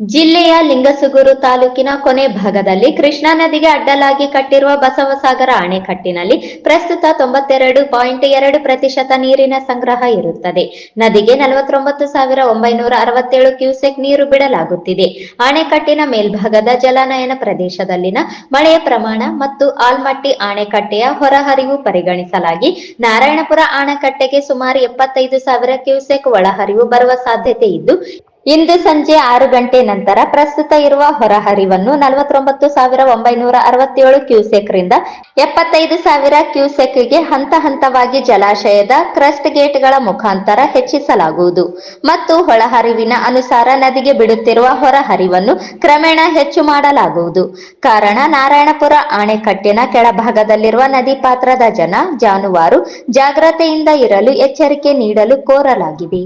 ಜಿಲ್ಲೆಯ ಲಿಂಗಸುಗೂರು ತಾಲೂಕಿನ ಕೊನೆ ಭಾಗದಲ್ಲಿ ಕೃಷ್ಣಾ ನದಿಗೆ ಅಡ್ಡಲಾಗಿ ಕಟ್ಟಿರುವ ಬಸವಸಾಗರ ಅಣೆಕಟ್ಟಿನಲ್ಲಿ ಪ್ರಸ್ತುತ ತೊಂಬತ್ತೆರಡು ಪಾಯಿಂಟ್ ಎರಡು ಪ್ರತಿಶತ ನೀರಿನ ಸಂಗ್ರಹ ಇರುತ್ತದೆ. ನದಿಗೆ ನಲವತ್ತೊಂಬತ್ತು ಸಾವಿರ ಒಂಬೈನೂರ ಅರವತ್ತೇಳು ಕ್ಯೂಸೆಕ್ ನೀರು ಬಿಡಲಾಗುತ್ತಿದೆ. ಅಣೆಕಟ್ಟಿನ ಮೇಲ್ಭಾಗದ ಜಲಾನಯನ ಪ್ರದೇಶದಲ್ಲಿನ ಮಳೆಯ ಪ್ರಮಾಣ ಮತ್ತು ಆಲ್ಮಟ್ಟಿ ಅಣೆಕಟ್ಟೆಯ ಹೊರಹರಿವು ಪರಿಗಣಿಸಲಾಗಿ ನಾರಾಯಣಪುರ ಅಣೆಕಟ್ಟೆಗೆ ಸುಮಾರು ಎಪ್ಪತ್ತೈದು ಸಾವಿರ ಕ್ಯೂಸೆಕ್ ಒಳಹರಿವು ಬರುವ ಸಾಧ್ಯತೆ ಇದ್ದು ಇಂದು ಸಂಜೆ ಆರು ಗಂಟೆ ನಂತರ ಪ್ರಸ್ತುತ ಇರುವ ಹೊರಹರಿವನ್ನು ನಲವತ್ತೊಂಬತ್ತು ಸಾವಿರ ಒಂಬೈನೂರ ಅರವತ್ತೇಳು ಕ್ಯೂಸೆಕ್ ರಿಂದ ಎಪ್ಪತ್ತೈದು ಸಾವಿರ ಕ್ಯೂಸೆಕ್ಗೆ ಹಂತ ಹಂತವಾಗಿ ಜಲಾಶಯದ ಕ್ರಸ್ಟ್ ಗೇಟ್ಗಳ ಮುಖಾಂತರ ಹೆಚ್ಚಿಸಲಾಗುವುದು. ಮತ್ತು ಒಳಹರಿವಿನ ಅನುಸಾರ ನದಿಗೆ ಬಿಡುತ್ತಿರುವ ಹೊರಹರಿವನ್ನು ಕ್ರಮೇಣ ಹೆಚ್ಚು ಮಾಡಲಾಗುವುದು. ಕಾರಣ, ನಾರಾಯಣಪುರ ಅಣೆಕಟ್ಟಿನ ಕೆಳಭಾಗದಲ್ಲಿರುವ ನದಿ ಪಾತ್ರದ ಜನ ಜಾನುವಾರು ಜಾಗ್ರತೆಯಿಂದ ಇರಲು ಎಚ್ಚರಿಕೆ ನೀಡಲು ಕೋರಲಾಗಿದೆ.